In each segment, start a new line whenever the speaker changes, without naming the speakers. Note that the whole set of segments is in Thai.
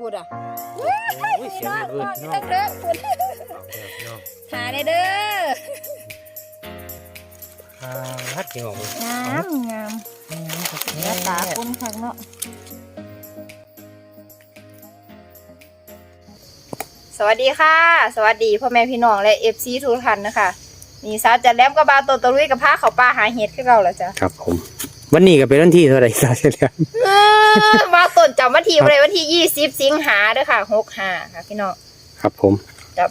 พูดอะ
โอ้ยเสียงเบิด
พี่
เนาะ
น้องเด้อพูด
เอาแล้วพี่น้อง
หาได้เด้อ
พาฮัดพี่น้อง
งามงามหน้าตาคุ้นคักเนาะสวัสดีค่ะ สวัสดีพ่อแม่พี่น้องและเอฟซีทุกท่านนะคะนี่ซาจัดแลมกับบาโตตะลุยกับพาเขาป่าหาเห็ดคือเราแล้วจ้ะ
ครับผม วันนี้ก็เป็นวันที่เท่าไหร่ซะเฉลี่ย
เออมาต้นจำวันที่อะไรวันที่ยี่สิบสิงหาเด้อค่ะหกห้าค่ะพี่น้อง
ครับผม
ครับ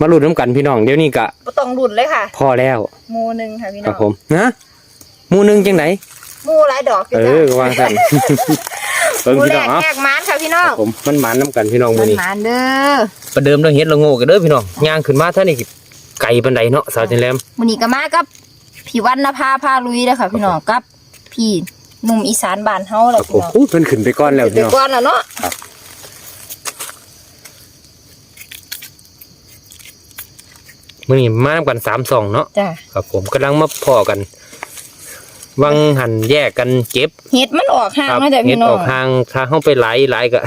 มาลุ้นน้ำกันพี่น้องเดี๋ยวนี้ก็
บ่ต้องรุ่นเลยค่ะ
พอแล้ว
หมูหนึ่งค่ะพี่
ค
น้
รั
อบง
ผมนะหมูหนึงจังไหน
หมูหลายดอกอยู่
เอ
จ้ะ
อก็วางสั่นเบิ่ง
หมู
พี่
แร
น้อง
ก
เนาะ
แยกมันค่ะพี่น้อ
ค
ง
รับผมมันหมานน้ำกันพี่น้องมื้อนี้
หมานเด้อ
ประเดิมเราเฮ็ดเราโง่กันเด้อพี่น้องย่างขึ้นมาเท่านี้ก็ไก่ปันไดเนาะสาวจันแรม
มื้อนี้ก็มากับพี่วันนภาพาลุยเด้อค่ะพี่น้องกับ พี่หนุ่มอีสานบ้านเฮา
ค
แห
รั
ละ
บผ
พี่
ม
น้อง
อู้เพิ่นขึ้นไปก่อนแล้ว
ไป
พี่น้อง
ก่อนแล้วเนาะ
มื้อนี้มานํกัน3 2เนาะ
จ้ะ
ครับผมกำลังมาพอกัน วังหันแยกกันเก็บ
เห็ดมันออกห่าง
ครับ
เนาะจ้ะ
เฮ็
พี่
ด
น้
อ
อ
องกทางทางเฮาไปหลายหลายก็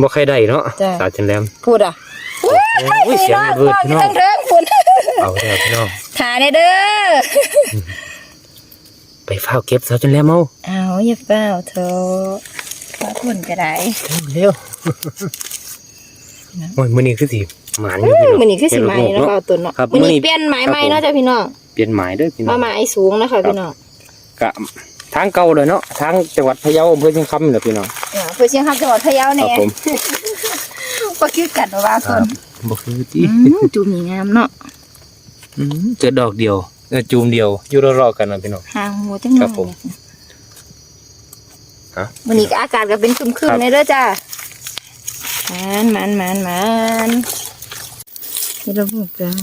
บ่ค่อยได้เนาะ
จ้ะ
สาวจันแรม
พูดอะ
โอ้ยเสียงเบิดพี่
พี่
น้
น้
อ
องงเด้อคุณ
เอาแล้วพี่น้อง
หาได้เด้อ
ไปเฝ้าเก็บสาวจันแรมเอา
เอาอย่าเฝ้าเถอะว่าคุณก็ได้
เร็วโอ้ยมื้อนี้คือสิหมานอยู่พี่น้อง
มื้อนี้คือสิไหม
เฮ็ด
เนาะ
ลูก
เฝ้าตุนเนาะ
ครับ
มื้อ
มื้อนี้
นี้เปลี่ยนไหม
ครับ
ใหม่เนาะจ้ะพี่น้อง
เปลี่ยนหมายเด้อพี่น้อ
มางหมายสูงนะคะพี่น้อง
กะทางเก่าเลยเนาะทางจังหวัดพะเยาอำเภอเชียงคำนี่แหละพี่น้อง
อ่าเพื่อเชียงคำจังหวัดพะเยา
ครั
แน่
บผม
ก็คือกันว่า
ค
ต้
รั
น
บบ่คือที่
อืมจูมีงามเนาะ
อืมเจอดอกเดียว เออจูมเดียวอยู่รอๆกันนะพี่น้อง
หางหัวจังหน่
ครั
อบ
ผม
ย
ฮะ
วันนี้ก็อากาศก็เป็นครึ
ครั
ม
บ
ๆเลยเด้อจ้ามันมันมันมันนี่เราพูดกัน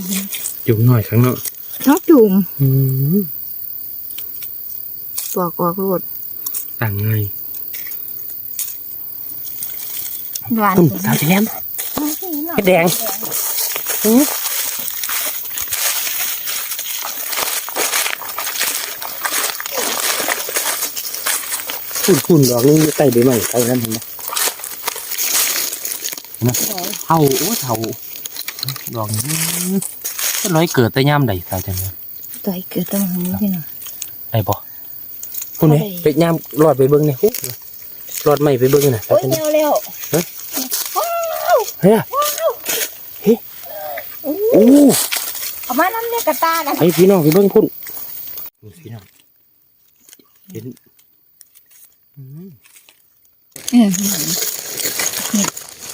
จูมหน่อยครั้งเนาะ
น้องจุ่ม
อืม
ปอกออกรูด
ต่างไง
หวาน
คุณสาวจะแย้มเฮ็ดแดงอืม คุณคุณดอกนึงอยู่ใต้ใบไม้ใต้นั้นเห็นไหมเห็นไหมเท่าโอ้เท่าดอกนี้ก็ร้อยเกิดแต่ย่ามใดสาวจังเลย
ตัวเกิดตั้งหัวพี่น้อง
ไอ้บ่คุณเนี่ย
ได้
ไปย่ามรอดไปเบิ้งเนี่ยรอดไม่ไปเบิ้งน่ะสาว
โอ้ย
จัง
เร็
เลยว
เร็ว
เฮ้ยเฮ้ยโอ้
เอามาน้ำเนี่ยกระตานะ
ไอพี่น้องไปเบิ้งพุ่นนี่พี่น้องเห็นอืม
อืมนี่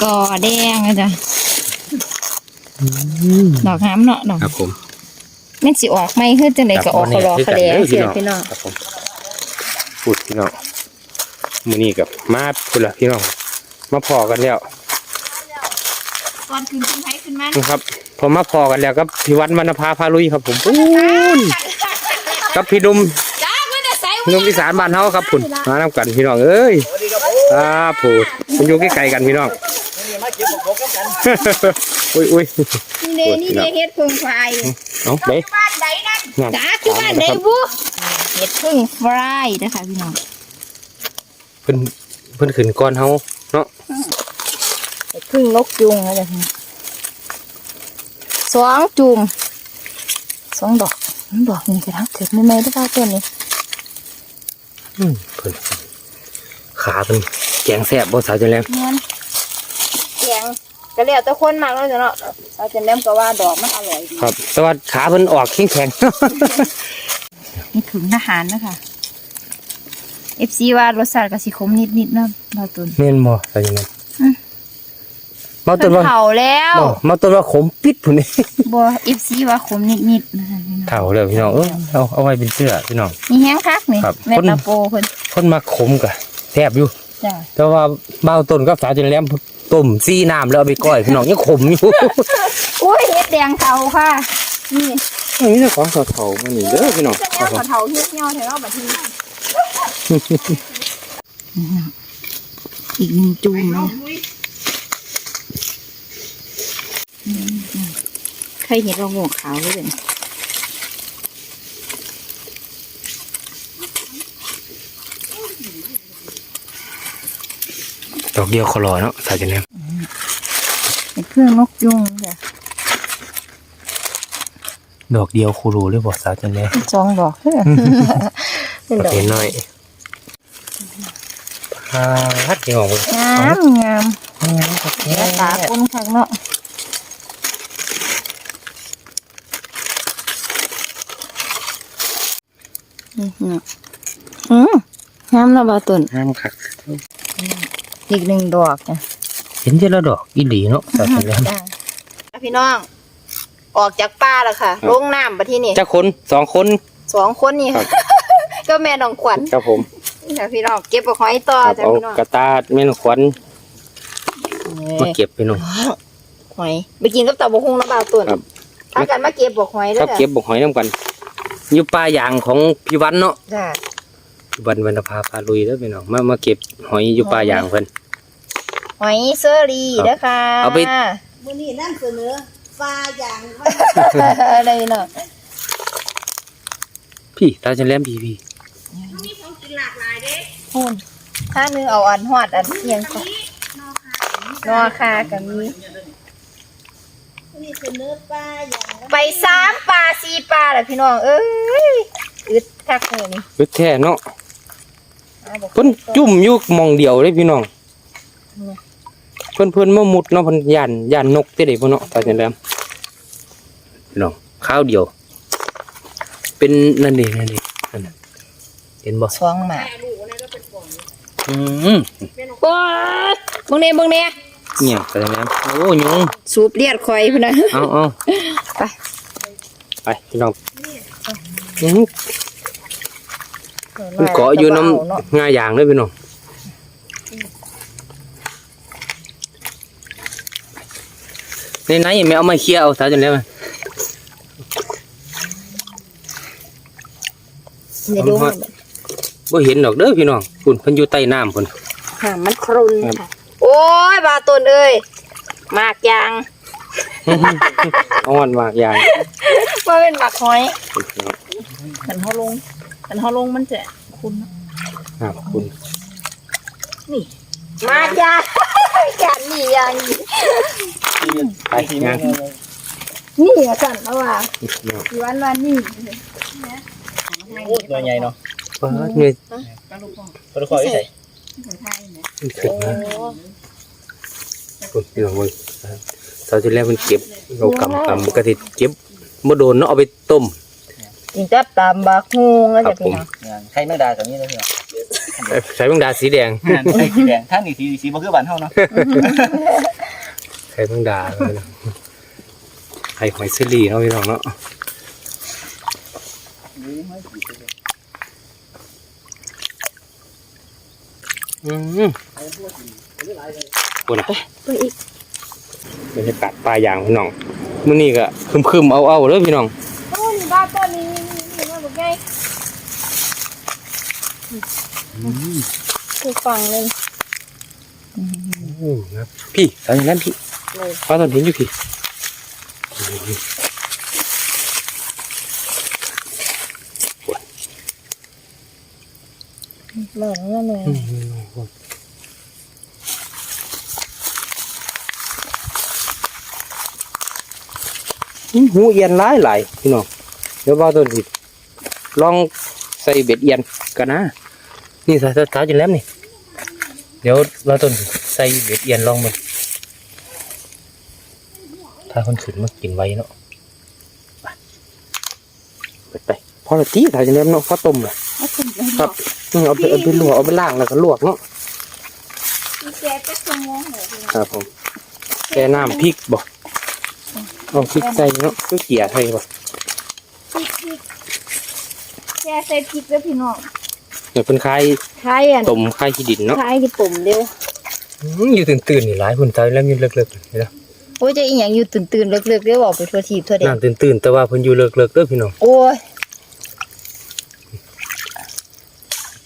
กอแดงอะจ้ะ
อืม
ดอกน้ำเนาะดอก
ครับผม
แม่นสิออกไหมคือจังไดก็ออก
ค
เขา
รับ
รอเขาแดง
นี่
เสีย
คือกัน
พี่น้อง
ครับผมพูดพี่น้องมือนี้กับมาพุ่นละพี่น้องมาพอกันแล้ว
ก่อนขึ้นขึ้นไผขึ้นมา
นะครับพอมาพอกันแล้วกับพี่วัดมณภาพาลุยครับผมปูนกับพี่ดุม
จ้าเพิ่ นน่ะใส่
พี่ดุมอีสานบ้านเฮาครับพุ่นมานํกันพี่น้องเอ้ยครับพูดมันอยู่ใกล้ๆกันพี่น้องอุ้ยอุ้ย
นี่เด้นี่เด้เฮ็ดพึ่งไฟ
เอาไป
บ้านใดนั่น
นั่น
จ้าคือบ้านใดบุเฮ็ดพึ่งไฟนะคะพี่น้อง
เพิ่นเพิ่นขึ้นก่อนเฮาเนาะ
เฮ็ดพึ่งนกจุงนะจ๊ะพี่สองจุ่มสองดอกอืมดอกนี่กระทั่งเกิดใหม่ๆได้อป่าต้นนี้
อืม เพิ่นขาเพิ่นแกงแซ่บบ่สาวจังแลม
เงินแกงก็แล้วแต่คนมากแล้วจ้ะเนาะเราจะเล่มก็ว่าดอกมันอร่อยดี
ครับ แต่ว่าขาเพิ่นออกแข็ง
นี่ถึงทหารนะคะเอฟซีว่ารสชาติก็สิขมนิดๆเนาะเราตุน
ๆแม่นบ่สาวจังแลม
อื ม
เมาต้
เพิ่
น
น
ว่า
เผาแล้ว
บ่เมาต้นว่าขมปิดพุ่นนี่
บัวเอฟซีว่าขมนิดๆนะคะพี่น้อง
เฒ่าแล้วพี่น้องเออเอาเอาไว้เป็นเสื้อพี่น้อง
มีแห้งคักนี่
ครับ
แม่ตาโปเพิ่น
คนมาขมก็แซ่บอยู่
จ้ะ
แต่ว่าเมาต้นกับสาวจังแลมต้มซีน้ำแล้วเอาไปก้อยพี่น้องยังขมอยู่
อุ้ยเฮ็ดแดงเทาค่ะ นี่
นี่นะของเฒ่าๆมานี่เด้อพี่น้อง
จะแนวเทาๆเฮ็ดเหี่ยวแถวบัดนี้อีกหนึ่งจูมเลย เคยเห็นเราหัวขาวเลยเนี่ย
ดอกเดียวคอรอเนาะสาวจันแหลม
เห็ดพึ่งนกยุงจ้ะ
ดอกเดียวคูรูเลยบ่สาวจันแหลม
สองดอกเด้อเป็นดอก
เห็นหน่อยพาฮัดยังออกเลย
งามงาม
งามครับ
เดี๋ยวตาคนคักเนาะ เนาะอืมงามเนาะบาตุน
งามคัก
อีกหนึ่งดอกจ้ะ
เห็นเจละดอกอีหลีเนาะสาวจันแหลม
จ้ะพี่น้อง ออกจากป่าแล้วค่ะ
ครับ
ลงน้ำมาที่นี่
จักคนสองคน
สองคนนี่
ครั
ค่ะ
บ
ก็แม่น้องขวัญ
ครับผม
นี่ค่ะพี่น้องเก็บปลาหอยต่อ
ครับ
จ้ะ
เอา
พี่น้อง
กระตาแม่นขวัญมาเก็บพี่น้อง
หอยไปกินกับเต่าบกฮุงแล้วบาตุน
ครับ
ถ้ากันมาเก็บบอกหอยเด้
ค
อ
รับเก็บบอกหอยน้ำกัน อยู่ป่าย่างของพี่วันเนาะ
จ้ะ
พี่วันวรรณภาพาลุยแล้วพี่น้องมามาเก็บหอยอยู่ป่าย่างเพิ่น
หอยเซอรี่
ครับ
เด้อค่ะ
เอาไป
มื่อนี้นั่นเสนอปลาอย่างว่า
อะไรเนาะ
พี่ตาจันแหลมพี่พี่
หุ่นถ้านึงเอาอันหอดอันเอียงก่อนนอคากับมี
มื่อนี้เสนอปลาอย่างว่า
ไปสามปลาสี่ปลาแหละพี่น้อง เอ้ยอึดคักเลยนี่
คือแท้เนาะ
เอาบอก
เพิ่นจุ่มอยู่หมองเดียวเลยพี่น้อง เพิ่นเพิ่นมามุดเนาะเพิ่นย่านย่านนกเด้เด้พ่นเนาะตาจันแหลมพี่น้องข้าวเดียว เป็นนั่นเด้นั่นเด้นั่นน่ะเห็นบ่
สองหมา
อืม
ว้ามึงเนี่ยมึงเนี่ย
เนี่ยตาจันแหลมโอ้ยุง
สูบเลียดคอยพุ่นนะ
เอาเอา
ไป
ไปพี่น้องอื้อหือมันเกาะอยู่น้ำง่ายอย่างเลยพี่น้องในไหนยังไม่เอามาเคลียร์เอาซะจนแล้วมัน
เดี๋ยวดูมัน
บ่เห็นดอกเด้อพี่น้องคุณเพิ่นอยู่ใต้น้ำพุ่น
ค่ะมันครุน
ครับ
ค่ะโอ้ยบาตนเอ้ยหมากยาง
อ่อนมากอย่าง
ว่าเป็นหมากหอยขันเขาลงขันเขาลงมันจะคุณเนาะ
ครับคุณ
หมากยางจานนี่ยางนี่
ไปงาน
นี่อะสันแล้วว่าอีวันวันนี่
ตัวใหญ่เนาะ
เปิดเงย
ตัวคอยใส่
ขึ้นมาคุณพี่น้อ งเว้ยซะจนแล้วมันเก็บเรากำกำกระติดเก็บบ่โดนเนาะเอาไปต้ม
กินจับตามบากฮวงแล้วจะพี่น้อง
งานไข่แมงดาตัวนี้เลยเนาะ
ใส่แมงดาสีแดง
งานไข่สีแดงท่านนี่สีสีบ่คือบ้านเฮาเนาะ
ไข่แมงดาเลยนะไข่หอยเซรีเนาะพี่น้องเนาะ อืมคุณนะ
ไปอีก
บรรยากาศปลาอย่างพี่น้องมื้อนี้ก็คึมๆเอาๆเด้อพี่น้อง
โอ้นี่บ้าต้นนี้นี่นี่มาบอกไงคือฟังเลย
โอ้ครับพี่ตอนนั้นพี่
เลย
ฟ้าตอนเห็นอยู่พี่
เหมือนกันเลย
อืมหูเอียนหลายหลายพี่น้องเดี๋ยวว่าต้นสิลองใส่เบ็ดเอียนกันนะนี่ใส่ตาจนแล้วนี่ เดี๋ยวเราต้นสิใส่เบ็ดเอียนลองมันถ้าคนขึ้นมากินไว้เนาะไปไปพอละตีถ่ายจนแล้วเนาะฟ้าต้มเลยครับอืม เอาไปเอาไปลวกเอาไปล้างแล้วก็ลวกเนาะ
แกจะสมองเหรอ
ครับผมแค่น้ำพริกบ่เอาพริกใส่เนาะก็เกี่ยใส่บ่
พริกพริกแกใส่พริกแล้วพี่น้อง
เดี๋ยวเป็นคล้าย
คล้ายอะ
ต้มคล้ายขี้ดินเนาะ
คล้ายที่ปุ่มเร็ว
อืมอยู่ตื่นๆนี่หลายคนตายแล้วมีเลิกๆเห็นไหม
โอ้ยจะอีหยังอยู่ตื่นตื่นๆเลิกๆเรียกบอกไปทั่วทีบทั่วเด็ก
น้ำตื่นๆแต่ว่าเพิ่นอยู่เลิกๆเด้อพี่น้อง
โอ้ย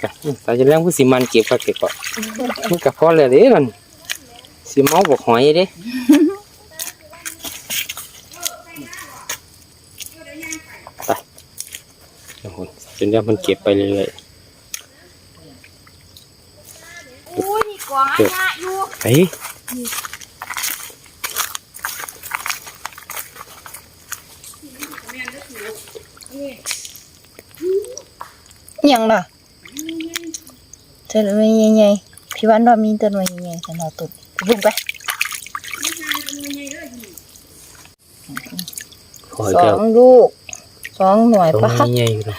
จ้ะอืมตายจะแล้วผู้สิมันเก็บก็เก็บก่อนมันก็พอแล้วเด้มันสิเมาบอกหอยเด้ไปเดี๋ยวคนจนเดี๋ยวมันเก็บไปเรื่อย
โอ้ยนี่กองอันยะอยู่
ไป
อิหยังล่ะ เธอไม่ใหญ่ๆพี่วันว่ามีต้นไม้ใหญ่ๆฉันเอาตุดบุ้งไป
ขอย
สอ
แก้ว
งลูกสองหน่วย
ตรง
ปะ
นี้ใหญ่อยู่เนาะ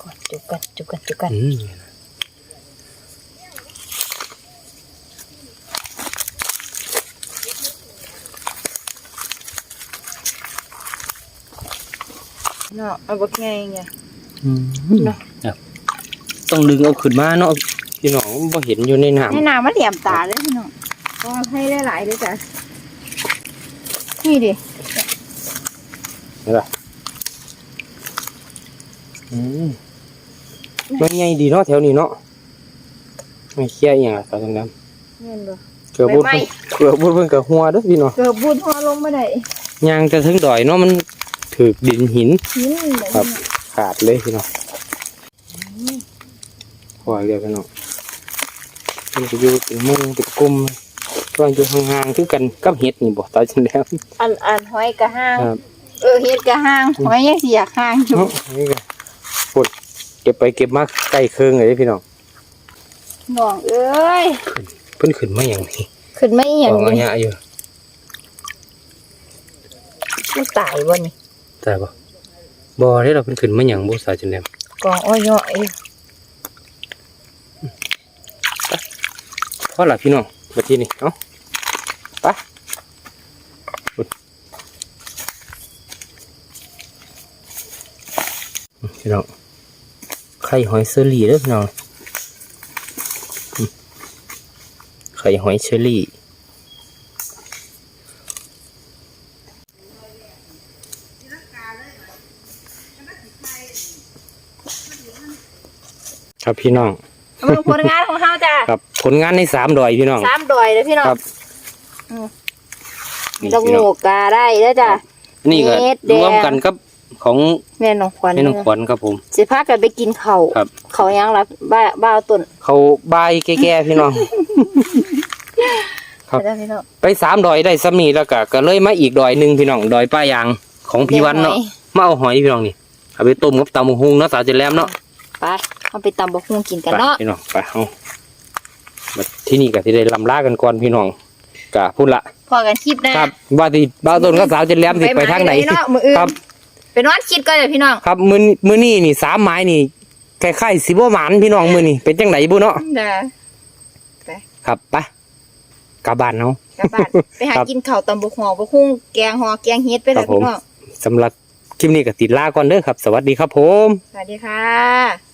ก่อนจุกกันจุกกันจุกกัน
อืม
เนาะเอาบักไงไง
อืม
เนาะ
ครับต้องดึงเอาขึ้นมาเนาะ พี่น้องบ่เห็นอยู่ในน้ำ
ให้น้ำมันเหลี่ยมตาเลยพี่น้องก็ให้ได้หลายเลยจ้ะนี่ดิ
เห็นปะอืมมันใหญ่ดีเนาะแถวนี้เนาะไม่เครียดอหย่างอะตอนนั้น
เงินบ่
เกือบบุด
ใบไม้
เกือบบุดเพิ่นกับหัวเด้อพี่น้อง
เกือบบุญหัวลงมาได้
ยางจะถึงดอยเนาะมันถือดินหิน
หินแบบ
ครับ
นี้
ขาดเลยพี่น้องหัวเรียกพี่น้อง มันจะอยู่เป็นมุงเป็นกลุ่มก็อยู่ห่างๆคือกันกับเห็ดนี่บ่ตอนฉันแล้ว
อันอันหอยกระห้าง
ครับ
เออเฮ็ดกระห้างหอยยังสิอยากห้างอยู่
เนาะนี่ก็ปวดเก็บไปเก็บมาใกล้เคืองเลยเด้อพี่น้อง
น้องเอ้ย
เพิ่นขึ้นมาอย่างนี้
ขึ้นมาอีหยัง
กองอัน
นี่
เนี้ยอยู่
มันตายบ่นี่
แต่บ่บ่ได้เราเพิ่นขึ้นมาอย่างบ่สาจันแลม
กองอ้อยย่อย
อละพี่น้องบัดทีนี้เอ้าไปอุ๊ยพี่น้องไข่หอยเชอรี่เด้อพี่น้องอืมไข่หอยเชอรี่ครับพี่น้อง
เอามาดูผลงานของเฮาจ้ะ
ครับ ผลงานในสามดอยพี่น้อง
สามดอยเลยพี่น้อง
ครับนี่
ดอก
พี่
โง
น้อง
กกาได้แล้วจ้ะ
นี่ก็
เม็ดแดง
รวมกันกับของ
แม่น้องขวัญ
แม่น้องขวัญครับผม
สิพากันไปกินข้าว
ครับ
เขาวยังล่ะบ้าบ้าวต้น
เขาบายแก่ๆพี่น้อง ครับ
ไปเด้อพี่น้อง
ไปสามดอยได้ซ้ำนี่แล้วก็ก็เลยมาอีกดอยหนึ่งพี่น้องดอยป้ายางของพี่วันเนาะมาเอาหอยพี่น้องนี่เอาไปต้มกับตำบักหุงเนาะสาวเจริญแลมเนาะ
ไปเอาไปตำบักหุ่งกินกัน
ไป
เนาะ
พี่น้องไปเอา บัดที่นี่ก็ที่ได้ลำลากันก่อนพี่น้องกะพูดละ
พอกันคลิปหน้า
ครับ ว่าที่บ้าวต้นกับสาวเจริญแลมสิไปทางไหน
เนาะมื้ออื่น
ครับ
ไปนอนคิดก่อนเด้อพี่น้อง
ครับมือมือนี่นี่สามไม้นี่คล้ายๆสิบ่หมานพี่น้องมือนี่เป็นจังไหนบุเนาะ
จ้ะ
ครับไปกลับบ้านเนาะ
กลับบ้านไปหา
ครับ
กินข้าวตำบักหอบักหุ่งแกงหอแกงเฮ็ดไปเลย
ครับผม
พี่น้อง
สำหรับคลิปนี้ก็ติดลาก่อนเด้อครับ สวัสดีครับผม
สวัสดีค่ะ